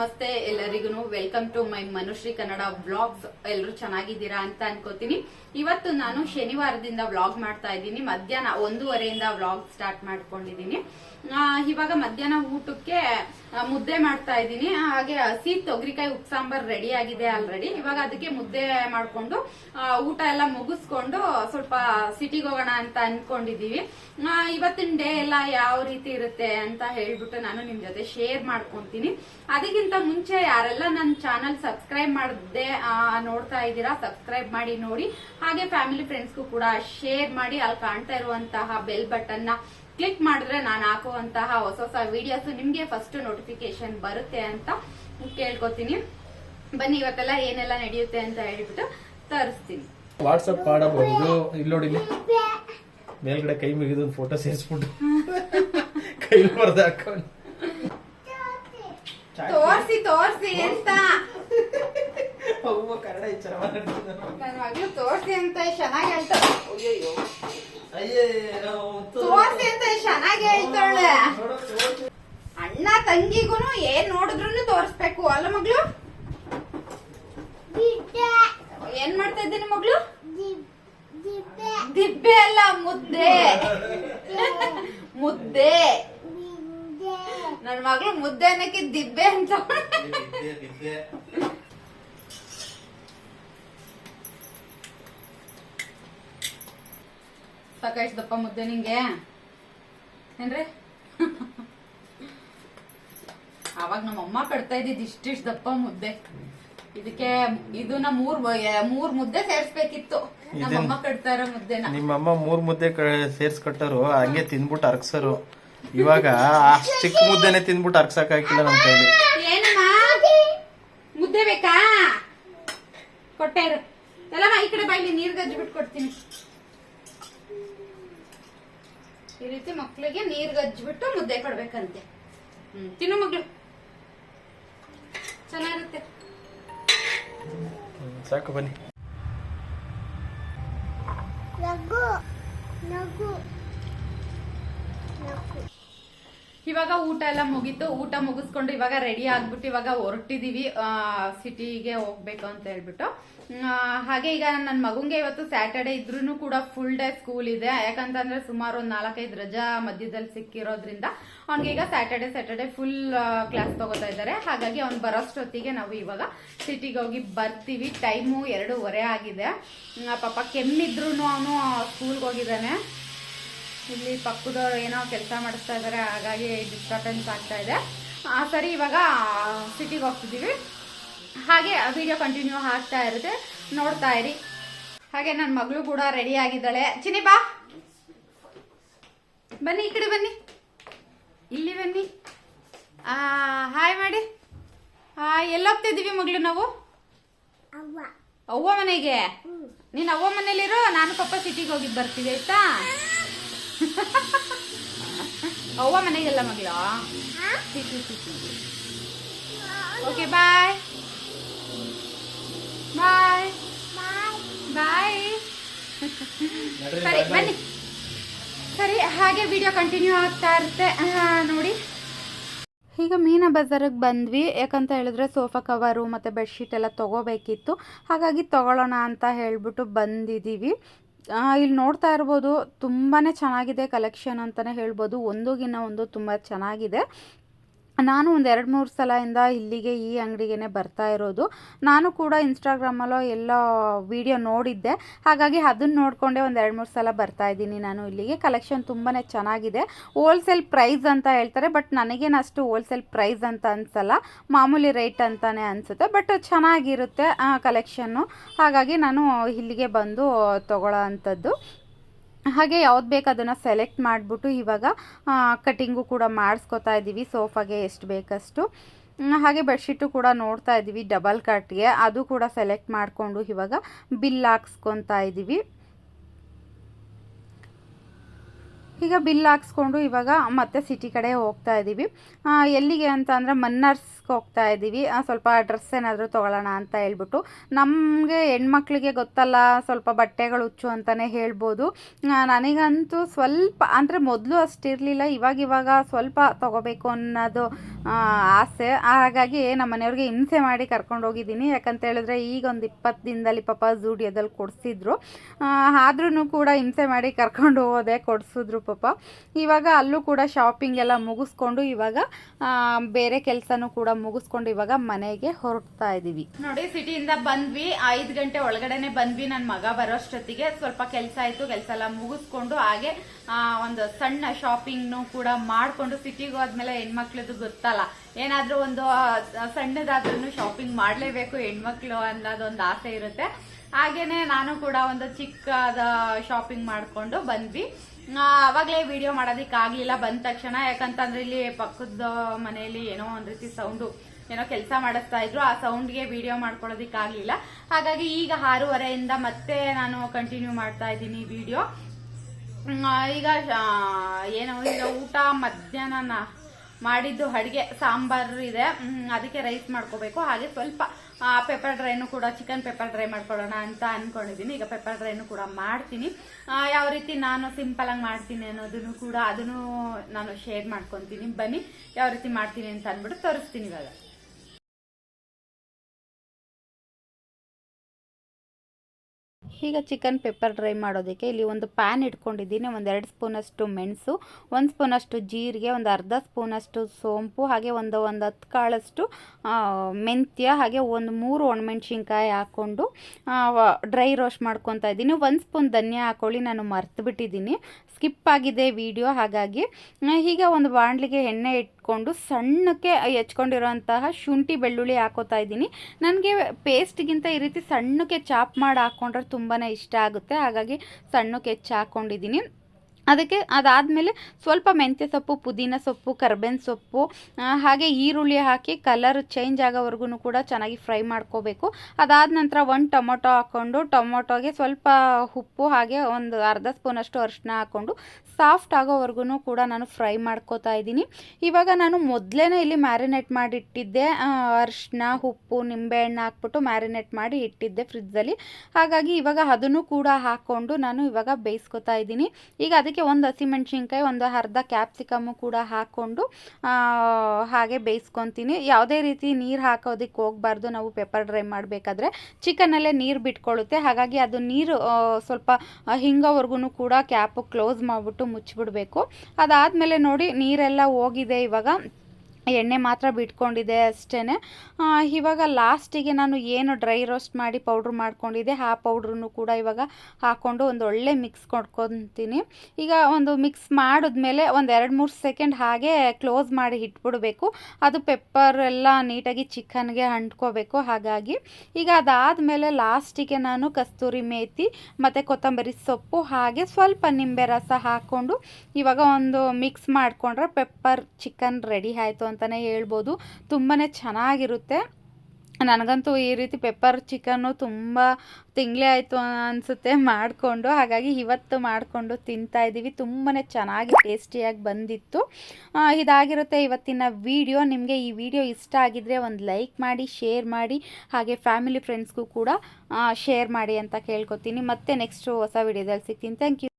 ನಮಸ್ತೆ, ಎಲ್ಲರಿಗೂ welcome to my Manushree Kannada vlogs ಎಲ್ಲರೂ ಚೆನ್ನಾಗಿದ್ದೀರಾ ಅಂತ ಅನ್ಕೋತೀನಿ. ಇವತ್ತು ನಾನು ಶನಿವಾರದಿಂದ ವ್ಲಾಗ್ ಮಾಡ್ತಾ ಇದ್ದೀನಿ. ಮಧ್ಯಾಹ್ನ ಒಂದೂವರೆಯಿಂದ ವ್ಲಾಗ್ ಸ್ಟಾರ್ಟ್ ಮಾಡ್ಕೊಂಡಿದ್ದೀನಿ. ಇವಾಗ ಮಧ್ಯಾಹ್ನ ಊಟಕ್ಕೆ ಮುದ್ದೆ ಮಾಡ್ತಾ ಇದ್ದೀನಿ. ಹಾಗೆ ಹಸಿ ತೊಗರಿಕಾಯಿ ಉಪ್ ಸಾಂಬಾರ್ ರೆಡಿ ಆಗಿದೆ ಆಲ್ರೆಡಿ ಇವಾಗ ಅದಕ್ಕೆ ಮುದ್ದೆ ಮಾಡ್ಕೊಂಡು ಊಟ ಎಲ್ಲ ಮುಗಿಸ್ಕೊಂಡು ಸ್ವಲ್ಪ ಸಿಟಿಗೆ ಹೋಗೋಣ ಅಂತ ಅನ್ಕೊಂಡಿದೀವಿ. ಇವತ್ತಿನ ಡೇ ಎಲ್ಲ ಯಾವ ರೀತಿ ಇರುತ್ತೆ ಅಂತ ಹೇಳ್ಬಿಟ್ಟು ನಾನು ನಿಮ್ ಜೊತೆ ಶೇರ್ ಮಾಡ್ಕೊಂತೀನಿ. ಅದಕ್ಕಿಂತ ಮುಂಚೆ ಯಾರೆಲ್ಲ ನನ್ನ ಚಾನಲ್ ಸಬ್ಸ್ಕ್ರೈಬ್ ಮಾಡದೆ ನೋಡ್ತಾ ಇದ್ದೀರಾ ಸಬ್ಸ್ಕ್ರೈಬ್ ಮಾಡಿ ನೋಡಿ. ಹಾಗೆ ಫ್ಯಾಮಿಲಿ ಫ್ರೆಂಡ್ಸ್ಗೂ ಕೂಡ ಶೇರ್ ಮಾಡಿ. ಅಲ್ಲಿ ಕಾಣ್ತಾ ಇರುವಂತಹ ಬೆಲ್ ಬಟನ್ನ ಕ್ಲಿಕ್ ಮಾಡಿದ್ರೆ ನಾನು ಹಾಕುವಂತಹ ಹೊಸ ಹೊಸ ವಿಡಿಯೋಸ್ ನಿಮ್ಗೆ ಫಸ್ಟ್ ನೋಟಿಫಿಕೇಶನ್ ಬರುತ್ತೆ ಅಂತ ಕೇಳ್ಕೊತೀನಿ. ಬನ್ನಿ ಇವತ್ತೆಲ್ಲ ಏನೆಲ್ಲ ನಡೆಯುತ್ತೆ ಅಂತ ಹೇಳ್ಬಿಟ್ಟು ತರಿಸ್ತೀನಿ. ವಾಟ್ಸಪ್ ಮಾಡಬಹುದು. ಇಲ್ಲಿ ನೋಡಿ ಮೇಲ್ಗಡೆ ಕೈ ಮುಗಿದು ಫೋಟೋ ಸೇರಿಸ್ಬಿಟ್ಟು. ಕೈ ಬರ್ದ ಹಾಕೊಂಡು. ತೋರ್ಸಿ ತೋರ್ಸಿ ಅಂತ. ಕನ್ನಡ ತೋರ್ಸಿ ಅಂತ ಚೆನ್ನಾಗಿ ಹೇಳ್ತಾರೆ ತೋರ್ಸಿ ಅಂತ ಚೆನ್ನಾಗಿ ಹೇಳ್ತಾಳೆ. ಅಣ್ಣ ತಂಗಿಗೂನು ಏನ್ ನೋಡಿದ್ರು ತೋರಿಸ್ಬೇಕು ಅಲ್ಲ ಮಗಳು? ಏನ್ ಮಾಡ್ತಾ ಇದ್ದೀನಿ ಮಗಳು? ದಿಬ್ಬೆ. ಅಲ್ಲ ಮುದ್ದೆ. ಮುದ್ದೆ. ನನ್ ಮಗಳು ಮುದ್ದೆ ಅನ್ನಕ್ಕೆ ದಿಬ್ಬೆ ಅಂತ. ಸಾಕಾಯ್ತಪ್ಪ ಮುದ್ದೆ ನಿಂಗೆ? ಏನ್ರಿ? ಅವಾಗ ನಮ್ಮಮ್ಮ ಕಟ್ತಾ ಇದ್ದಿದ್ ಇಷ್ಟಿಷ್ಟು ದಪ್ಪ ಮುದ್ದೆ. ಇದಕ್ಕೆ ಇದನ್ನ ಮೂರ್ ವ- ಮೂರ್ ಮುದ್ದೆ ಸೇರ್ಸ್ಬೇಕಿತ್ತು. ನಮ್ಮಮ್ಮ ಕಟ್ತಾ ಇರೋ ಮುದ್ದೆನ. ನಿಮ್ಮಮ್ಮ ಮೂರ್ ಮುದ್ದೆ ಸೇರ್ಸ್ ಕಟ್ಟರು ಹಂಗೆ ತಿಂದ್ಬಿಟ್ಟು ಅರ್ಗ್ಸರು ಇವಾಗ ಅಷ್ಟ್ ಚಿಕ್ಕ ಮುದ್ದೆನೆ ತಿಂದ್ಬಿಟ್ಟು ಅರ್ಗ್ಸಕ್ ಹಾಕಿಲ್ಲ ನಮ್ ಕೈಲಿ. ಏನಮ್ಮ? ಮುದ್ದೆ ಬೇಕಾ? ಕೊಟ್ಟೆ ಎಲ್ಲ ಎಲ್ಲಮ್ಮ ಈ ಕಡೆ ಬಾಯಿಲಿ ನೀರ್ ಗಜ್ಜಿ ಬಿಟ್ಟು ಕೊಡ್ತೀನಿ. ಈ ರೀತಿ ಮಕ್ಳಿಗೆ ನೀರ್ ಗಜ್ಜಿಬಿಟ್ಟು ಮುದ್ದೆ ಕೊಡ್ಬೇಕಂತೆ. ಹ್ಮ್ ತಿನ್ನು ಮಗಳು. ಚೆನ್ನಾಗಿರುತ್ತೆ. ಸಾಕು ಬನ್ನಿ. ನಗು ನಗು ನಗು. ಇವಾಗ ಊಟ ಎಲ್ಲ ಮುಗೀತು. ಊಟ ಮುಗಿಸ್ಕೊಂಡು ಇವಾಗ ರೆಡಿ ಆಗ್ಬಿಟ್ಟು ಇವಾಗ ಹೊರಟಿದೀವಿ. ಸಿಟಿಗೆ ಹೋಗ್ಬೇಕು ಅಂತ ಹೇಳ್ಬಿಟ್ಟು. ಹಾಗೆ ಈಗ ನನ್ನ ಮಗುಂಗೆ ಇವತ್ತು ಸ್ಯಾಟರ್ಡೆ ಇದ್ರೂ ಕೂಡ ಫುಲ್ ಡೇ ಸ್ಕೂಲ್ ಇದೆ. ಯಾಕಂತಂದ್ರೆ ಸುಮಾರು ಒಂದು ನಾಲ್ಕೈದು ರಜಾ ಮಧ್ಯದಲ್ಲಿ ಸಿಕ್ಕಿರೋದ್ರಿಂದ ಅವ್ನಿಗೆ ಈಗ ಸ್ಯಾಟರ್ಡೆ ಸ್ಯಾಟರ್ಡೆ ಫುಲ್ ಕ್ಲಾಸ್ ತಗೋತಾ ಇದ್ದಾರೆ. ಹಾಗಾಗಿ ಅವ್ನು ಬರೋಷ್ಟೊತ್ತಿಗೆ ನಾವು ಇವಾಗ ಸಿಟಿಗೆ ಹೋಗಿ ಬರ್ತೀವಿ. ಟೈಮು ಎರಡೂವರೆ ಆಗಿದೆ. ಪಾಪ ಕೆಮ್ಮಿದ್ರು ಅವನು ಸ್ಕೂಲ್ಗೆ ಹೋಗಿದ್ದಾನೆ. ಇಲ್ಲಿ ಪಕ್ಕದವ್ರು ಏನೋ ಕೆಲಸ ಮಾಡಿಸ್ತಾ ಇದ್ದಾರೆ ಹಾಗಾಗಿ ಡಿಸ್ಟರ್ಬೆನ್ಸ್ ಆಗ್ತಾ ಇದೆ. ಆ, ಸರಿ ಇವಾಗ ಸಿಟಿಗೆ ಹೋಗ್ತಿದ್ದೀವಿ ಹಾಗೆ ವಿಡಿಯೋ ಕಂಟಿನ್ಯೂ ಆಗ್ತಾ ಇರುತ್ತೆ. ನೋಡ್ತಾ ಇರಿ. ಹಾಗೆ ನನ್ನ ಮಗಳು ಕೂಡ ರೆಡಿ ಆಗಿದ್ದಾಳೆ. ಚಿನಿ ಬಾ. ಬನ್ನಿ ಈ ಕಡೆ ಬನ್ನಿ. ಇಲ್ಲಿ ಬನ್ನಿ. ಹಾಯ್ ಮಾಡಿ. ಎಲ್ಲೋಗ್ತಿದ್ದೀವಿ ಮಗಳು ನಾವು? ಅವ್ವ. ಅವ್ವ ಮನೆಗೆ? ನೀನು ಅವ್ವ ಮನೇಲಿರೋ ನಾನು ಪಪ್ಪ ಸಿಟಿಗೆ ಹೋಗಿದ್ದು ಬರ್ತೀವಿ ಆಯ್ತಾ? ಅವ್ವ ಮನೆಗೆಲ್ಲ ಮಗಳ? ಓಕೆ ಬಾಯ್ ಬಾಯ್ ಬಾಯ್ ಸರಿ ಬನ್ನಿ. ಸರಿ ಹಾಗೆ ವಿಡಿಯೋ ಕಂಟಿನ್ಯೂ ಆಗ್ತಾ ಇರುತ್ತೆ. ನೋಡಿ. ಈಗ ಮೀನಾ ಬಜಾರಿಗೆ ಬಂದ್ವಿ. ಯಾಕಂತ ಹೇಳಿದ್ರೆ ಸೋಫಾ ಕವರು ಮತ್ತು ಬೆಡ್ಶೀಟ್ ಎಲ್ಲ ತೊಗೋಬೇಕಿತ್ತು. ಹಾಗಾಗಿ ತೊಗೊಳ್ಳೋಣ ಅಂತ ಹೇಳಿಬಿಟ್ಟು ಬಂದಿದ್ದೀವಿ ಇಲ್ಲಿ ನೋಡ್ತಾ ಇರ್ಬೋದು ತುಂಬಾ ಚೆನ್ನಾಗಿದೆ ಕಲೆಕ್ಷನ್ ಅಂತಲೇ ಹೇಳ್ಬೋದು. ಒಂದೂಗಿನ ಒಂದು ತುಂಬ ಚೆನ್ನಾಗಿದೆ. ನಾನು ಒಂದು ಎರಡು ಮೂರು ಸಲದಿಂದ ಇಲ್ಲಿಗೆ ಈ ಅಂಗಡಿಗೆ ಬರ್ತಾ ಇರೋದು. ನಾನು ಕೂಡ ಇನ್ಸ್ಟಾಗ್ರಾಮಲ್ಲೋ ಎಲ್ಲ ವಿಡಿಯೋ ನೋಡಿದ್ದೆ. ಹಾಗಾಗಿ ಅದನ್ನು ನೋಡಿಕೊಂಡೆ ಒಂದು ಎರಡು ಮೂರು ಸಲ ಬರ್ತಾ ಇದ್ದೀನಿ ನಾನು ಇಲ್ಲಿಗೆ. ಕಲೆಕ್ಷನ್ ತುಂಬಾ ಚೆನ್ನಾಗಿದೆ. ಹೋಲ್ಸೇಲ್ ಪ್ರೈಸ್ ಅಂತ ಹೇಳ್ತಾರೆ ಬಟ್ ನನಗೇನು ಅಷ್ಟು ಹೋಲ್ಸೇಲ್ ಪ್ರೈಸ್ ಅಂತ ಅನಿಸಲ್ಲ. ಮಾಮೂಲಿ ರೇಟ್ ಅಂತಲೇ ಅನಿಸುತ್ತೆ ಬಟ್ ಚೆನ್ನಾಗಿರುತ್ತೆ ಕಲೆಕ್ಷನ್ನು ಹಾಗಾಗಿ ನಾನು ಇಲ್ಲಿಗೆ ಬಂದು ತೊಗೊಳ್ಳೋ ಅಂಥದ್ದು. ಹಾಗೆ ಯಾವ್ದು ಬೇಕು ಅದನ್ನು ಸೆಲೆಕ್ಟ್ ಮಾಡಿಬಿಟ್ಟು ಇವಾಗ ಕಟಿಂಗು ಕೂಡ ಮಾಡಿಸ್ಕೊತಾ ಇದ್ದೀವಿ ಸೋಫಾಗೆ ಎಷ್ಟು ಬೇಕಷ್ಟು. ಹಾಗೆ ಬೆಡ್ಶೀಟು ಕೂಡ ನೋಡ್ತಾ ಇದ್ದೀವಿ ಡಬಲ್ ಕಟ್ಗೆ ಅದು ಕೂಡ ಸೆಲೆಕ್ಟ್ ಮಾಡಿಕೊಂಡು ಇವಾಗ ಬಿಲ್ ಹಾಕ್ಸ್ಕೊತಾ ಇದ್ದೀವಿ ಈಗ ಬಿಲ್ ಹಾಕ್ಸ್ಕೊಂಡು ಇವಾಗ ಮತ್ತೆ ಸಿಟಿ ಕಡೆ ಹೋಗ್ತಾ ಇದ್ದೀವಿ ಎಲ್ಲಿಗೆ ಅಂತ ಅಂದರೆ ಮನ್ನರ್ಸ್ಗೆ ಹೋಗ್ತಾ ಇದ್ದೀವಿ ಸ್ವಲ್ಪ ಡ್ರೆಸ್ ಏನಾದರೂ ತೊಗೊಳ್ಳೋಣ ಅಂತ ಹೇಳ್ಬಿಟ್ಟು. ನಮಗೆ ಹೆಣ್ಮಕ್ಳಿಗೆ ಗೊತ್ತಲ್ಲ, ಸ್ವಲ್ಪ ಬಟ್ಟೆಗಳು ಹುಚ್ಚು ಅಂತಲೇ ಹೇಳ್ಬೋದು. ನನಗಂತೂ ಸ್ವಲ್ಪ ಅಂದರೆ ಮೊದಲು ಅಷ್ಟಿರಲಿಲ್ಲ ಇವಾಗ ಇವಾಗ ಸ್ವಲ್ಪ ತೊಗೋಬೇಕು ಅನ್ನೋದು ಆಸೆ. ಹಾಗಾಗಿ ನಮ್ಮ ಮನೆಯವ್ರಿಗೆ ಹಿಂಸೆ ಮಾಡಿ ಕರ್ಕೊಂಡು ಹೋಗಿದ್ದೀನಿ. ಯಾಕಂತ ಹೇಳಿದ್ರೆ ಈಗ ಒಂದು ಇಪ್ಪತ್ತು ದಿನದಲ್ಲಿ ಪಾಪ ಝೂಡಿಯೋದಲ್ಲಿ ಕೊಡಿಸಿದ್ರು. ಆದ್ರೂ ಕೂಡ ಹಿಂಸೆ ಮಾಡಿ ಕರ್ಕೊಂಡು ಹೋದೆ ಕೊಡಿಸಿದ್ರು ಪಾಪ. ಇವಾಗ ಅಲ್ಲೂ ಕೂಡ ಶಾಪಿಂಗ್ ಎಲ್ಲ ಮುಗಿಸ್ಕೊಂಡು ಇವಾಗ ಬೇರೆ ಕೆಲಸನೂ ಕೂಡ ಮುಗಿಸ್ಕೊಂಡು ಇವಾಗ ಮನೆಗೆ ಹೊರಡ್ತಾ ಇದ್ದೀವಿ ನೋಡಿ, ಸಿಟಿಯಿಂದ ಬಂದ್ವಿ. ಐದು ಗಂಟೆ ಒಳಗಡೆನೆ ಬಂದ್ವಿ. ನನ್ನ ಮಗ ಬರೋಷ್ಟೊತ್ತಿಗೆ ಸ್ವಲ್ಪ ಕೆಲಸ ಆಯಿತು. ಕೆಲಸ ಎಲ್ಲ ಮುಗಿಸ್ಕೊಂಡು ಹಾಗೆ ಒಂದು ಸಣ್ಣ ಶಾಪಿಂಗ್ನು ಕೂಡ ಮಾಡಿಕೊಂಡು ಸಿಟಿಗೆ ಹೋದ್ಮೇಲೆ ಹೆಣ್ಮಕ್ಳದ್ದು ಗೊತ್ತಲ್ಲ. ಏನಾದರೂ ಒಂದು ಸಣ್ಣದಾದ್ರೂ ಶಾಪಿಂಗ್ ಮಾಡಲೇಬೇಕು ಹೆಣ್ಮಕ್ಳು ಅನ್ನೋದೊಂದು ಆಸೆ ಇರುತ್ತೆ. ಹಾಗೇನೆ ನಾನು ಕೂಡ ಒಂದು ಚಿಕ್ಕದ ಶಾಪಿಂಗ್ ಮಾಡಿಕೊಂಡು ಬಂದ್ವಿ. ಆ, ಅವಾಗಲೇ ವಿಡಿಯೋ ಮಾಡೋದಕ್ಕೆ ಆಗಲಿಲ್ಲ ಬಂದ ತಕ್ಷಣ. ಯಾಕಂತಂದ್ರೆ ಇಲ್ಲಿ ಪಕ್ಕದ ಮನೆಯಲ್ಲಿ ಏನೋ ಒಂದು ರೀತಿ ಸೌಂಡು ಏನೋ ಕೆಲಸ ಮಾಡಿಸ್ತಾ ಇದ್ರು. ಆ ಸೌಂಡ್ಗೆ ವಿಡಿಯೋ ಮಾಡ್ಕೊಳ್ಳೋದಕ್ಕೆ ಆಗಲಿಲ್ಲ. ಹಾಗಾಗಿ ಈಗ ಆರೂವರೆಯಿಂದ ಮತ್ತೆ ನಾನು ಕಂಟಿನ್ಯೂ ಮಾಡ್ತಾ ಇದ್ದೀನಿ ವಿಡಿಯೋ ಈಗ ಏನು ಈಗ ಊಟ ಮಧ್ಯಾಹ್ನ ಮಾಡಿದ್ದು ಅಡುಗೆ ಸಾಂಬಾರು ಇದೆ. ಅದಕ್ಕೆ ರೈಸ್ ಮಾಡ್ಕೋಬೇಕು. ಹಾಗೆ ಸ್ವಲ್ಪ ಪೆಪ್ಪರ್ ಡ್ರೈನು ಕೂಡ ಚಿಕನ್ ಪೆಪ್ಪರ್ ಡ್ರೈ ಮಾಡ್ಕೊಳ್ಳೋಣ ಅಂತ ಅನ್ಕೊಂಡಿದ್ದೀನಿ ಈಗ ಪೆಪ್ಪರ್ ಡ್ರೈನು ಕೂಡ ಮಾಡ್ತೀನಿ. ಯಾವ ರೀತಿ ನಾನು ಸಿಂಪಲಾಗಿ ಮಾಡ್ತೀನಿ ಅನ್ನೋದನ್ನು ಕೂಡ ಅದನ್ನು ನಾನು ಶೇರ್ ಮಾಡ್ಕೊತೀನಿ. ಬನ್ನಿ, ಯಾವ ರೀತಿ ಮಾಡ್ತೀನಿ ಅಂತ ಅಂದ್ಬಿಟ್ಟು ತೋರಿಸ್ತೀನಿ ಇವಾಗ. ಈಗ ಚಿಕನ್ ಪೆಪ್ಪರ್ ಡ್ರೈ ಮಾಡೋದಕ್ಕೆ ಇಲ್ಲಿ ಒಂದು ಪ್ಯಾನ್ ಇಟ್ಕೊಂಡಿದ್ದೀನಿ. ಒಂದು ಎರಡು ಸ್ಪೂನಷ್ಟು ಮೆಣಸು, ಒಂದು ಸ್ಪೂನಷ್ಟು ಜೀರಿಗೆ, ಒಂದು ಅರ್ಧ ಸ್ಪೂನಷ್ಟು ಸೋಂಪು, ಹಾಗೆ ಒಂದು ಒಂದು ಹತ್ತು ಕಾಳಷ್ಟು ಮೆಂತ್ಯ, ಹಾಗೆ ಒಂದು ಮೂರು ಒಣಮೆಣ್ಸಿನ್ಕಾಯಿ ಹಾಕ್ಕೊಂಡು ಡ್ರೈ ರೋಸ್ಟ್ ಮಾಡ್ಕೊತಾ ಇದ್ದೀನಿ. ಒಂದು ಸ್ಪೂನ್ ಧನಿಯಾ ಹಾಕೊಳ್ಳಿ, ನಾನು ಮರ್ತು ಬಿಟ್ಟಿದ್ದೀನಿ ಸ್ಕಿಪ್ ಆಗಿದೆ ವಿಡಿಯೋ, ಹಾಗಾಗಿ ಈಗ ಒಂದು ಬಾಣಲಿಗೆ ಎಣ್ಣೆ ಇಟ್ಕೊಂಡು ಸಣ್ಣಕ್ಕೆ ಹೆಚ್ಕೊಂಡಿರೋಂತಹ ಶುಂಠಿ ಬೆಳ್ಳುಳ್ಳಿ ಹಾಕೋತಾ ಇದ್ದೀನಿ. ನನಗೆ ಪೇಸ್ಟ್ಗಿಂತ ಈ ರೀತಿ ಸಣ್ಣಕ್ಕೆ ಚಾಪ್ ಮಾಡಿ ಹಾಕ್ಕೊಂಡ್ರೆ ತುಂಬಾ ಇಷ್ಟ ಆಗುತ್ತೆ. ಹಾಗಾಗಿ ಸಣ್ಣಕ್ಕೆ ಹೆಚ್ಚು ಹಾಕ್ಕೊಂಡಿದ್ದೀನಿ ಅದಕ್ಕೆ ಅದಾದಮೇಲೆ ಸ್ವಲ್ಪ ಮೆಂತ್ಯ ಸೊಪ್ಪು, ಪುದೀನ ಸೊಪ್ಪು, ಕರ್ಬೇವಿನ ಸೊಪ್ಪು ಹಾಗೆ ಈರುಳ್ಳಿ ಹಾಕಿ ಕಲರ್ ಚೇಂಜ್ ಆಗೋವರೆಗೂ ಕೂಡ ಚೆನ್ನಾಗಿ ಫ್ರೈ ಮಾಡ್ಕೋಬೇಕು. ಅದಾದ ನಂತರ ಒಂದು ಟೊಮೊಟೊ ಹಾಕ್ಕೊಂಡು ಟೊಮೊಟೊಗೆ ಸ್ವಲ್ಪ ಉಪ್ಪು ಹಾಗೆ ಒಂದು ಅರ್ಧ ಸ್ಪೂನಷ್ಟು ಅರಿಶಿನ ಹಾಕ್ಕೊಂಡು ಸಾಫ್ಟ್ ಆಗೋವರೆಗೂ ಕೂಡ ನಾನು ಫ್ರೈ ಮಾಡ್ಕೋತಾ ಇದ್ದೀನಿ. ಇವಾಗ ನಾನು ಮೊದಲೇ ಇಲ್ಲಿ ಮ್ಯಾರಿನೇಟ್ ಮಾಡಿ ಇಟ್ಟಿದ್ದೆ ಅರಿಶಿನ ಉಪ್ಪು ನಿಂಬೆಹಣ್ಣು ಹಾಕ್ಬಿಟ್ಟು ಮ್ಯಾರಿನೇಟ್ ಮಾಡಿ ಇಟ್ಟಿದ್ದೆ ಫ್ರಿಜ್ಜಲ್ಲಿ ಹಾಗಾಗಿ ಇವಾಗ ಅದನ್ನು ಕೂಡ ಹಾಕ್ಕೊಂಡು ನಾನು ಇವಾಗ ಬೇಯಿಸ್ಕೊತಾ ಇದ್ದೀನಿ. ಈಗ ಅದಕ್ಕೆ ಒಂದು ಹಸಿಮೆಣ್ಸಿನ್ಕಾಯಿ, ಒಂದು ಅರ್ಧ ಕ್ಯಾಪ್ಸಿಕಮ್ಮು ಕೂಡ ಹಾಕ್ಕೊಂಡು ಹಾಗೆ ಬೇಯಿಸ್ಕೊತೀನಿ. ಯಾವುದೇ ರೀತಿ ನೀರು ಹಾಕೋದಕ್ಕೆ ಹೋಗಬಾರ್ದು. ನಾವು ಪೆಪ್ಪರ್ ಡ್ರೈ ಮಾಡಬೇಕಾದ್ರೆ ಚಿಕನಲ್ಲೇ ನೀರು ಬಿಟ್ಕೊಳ್ಳುತ್ತೆ ಹಾಗಾಗಿ ಅದು ನೀರು ಸ್ವಲ್ಪ ಹಿಂಗೋವರೆಗೂ ಕೂಡ ಕ್ಯಾಪು ಕ್ಲೋಸ್ ಮಾಡಿಬಿಟ್ಟು ಮುಚ್ಚಿಬಿಡಬೇಕು. ಅದಾದಮೇಲೆ ನೋಡಿ ನೀರೆಲ್ಲ ಹೋಗಿದೆ ಇವಾಗ. ಎಣ್ಣೆ ಮಾತ್ರ ಬಿಟ್ಕೊಂಡಿದೆ ಅಷ್ಟೇ ಇವಾಗ ಲಾಸ್ಟಿಗೆ ನಾನು ಏನು ಡ್ರೈ ರೋಸ್ಟ್ ಮಾಡಿ ಪೌಡ್ರ್ ಮಾಡ್ಕೊಂಡಿದ್ದೆ, ಆ ಪೌಡ್ರನ್ನು ಕೂಡ ಇವಾಗ ಹಾಕ್ಕೊಂಡು ಒಂದು ಒಳ್ಳೆ ಮಿಕ್ಸ್ ಕೊಡ್ಕೊತೀನಿ ಈಗ ಒಂದು ಮಿಕ್ಸ್ ಮಾಡಿದ್ಮೇಲೆ ಒಂದು ಎರಡು ಮೂರು ಸೆಕೆಂಡ್ ಹಾಗೆ ಕ್ಲೋಸ್ ಮಾಡಿ ಇಟ್ಬಿಡಬೇಕು. ಅದು ಪೆಪ್ಪರ್ ಎಲ್ಲ ನೀಟಾಗಿ ಚಿಕನ್ಗೆ ಅಂಟ್ಕೋಬೇಕು ಹಾಗಾಗಿ. ಈಗ ಅದಾದಮೇಲೆ ಲಾಸ್ಟಿಗೆ ನಾನು ಕಸ್ತೂರಿ ಮೇಥಿ ಮತ್ತು ಕೊತ್ತಂಬರಿ ಸೊಪ್ಪು, ಹಾಗೆ ಸ್ವಲ್ಪ ನಿಂಬೆ ರಸ ಹಾಕ್ಕೊಂಡು ಇವಾಗ ಒಂದು ಮಿಕ್ಸ್ ಮಾಡಿಕೊಂಡ್ರೆ ಪೆಪ್ಪರ್ ಚಿಕನ್ ರೆಡಿ ಆಯಿತು ಅಂತಲೇ ಹೇಳ್ಬೋದು. ತುಂಬಾ ಚೆನ್ನಾಗಿರುತ್ತೆ. ನನಗಂತೂ ಈ ರೀತಿ ಪೆಪ್ಪರ್ ಚಿಕನ್ನು ತುಂಬ ತಿಂಗಳೇ ಆಯಿತು ಅನಿಸುತ್ತೆ ಮಾಡಿಕೊಂಡು. ಹಾಗಾಗಿ ಇವತ್ತು ಮಾಡಿಕೊಂಡು ತಿಂತಾ ಇದ್ದೀವಿ. ತುಂಬಾ ಚೆನ್ನಾಗಿ ಟೇಸ್ಟಿಯಾಗಿ ಬಂದಿತ್ತು. ಇದಾಗಿರುತ್ತೆ ಇವತ್ತಿನ ವಿಡಿಯೋ ನಿಮಗೆ ಈ ವಿಡಿಯೋ ಇಷ್ಟ ಆಗಿದ್ರೆ ಒಂದು ಲೈಕ್ ಮಾಡಿ ಶೇರ್ ಮಾಡಿ, ಹಾಗೆ ಫ್ಯಾಮಿಲಿ ಫ್ರೆಂಡ್ಸ್ಗೂ ಕೂಡ ಶೇರ್ ಮಾಡಿ ಅಂತ ಕೇಳ್ಕೊತೀನಿ. ಮತ್ತೆ ನೆಕ್ಸ್ಟು ಹೊಸ ವಿಡಿಯೋದಲ್ಲಿ ಸಿಗ್ತೀನಿ. Thank you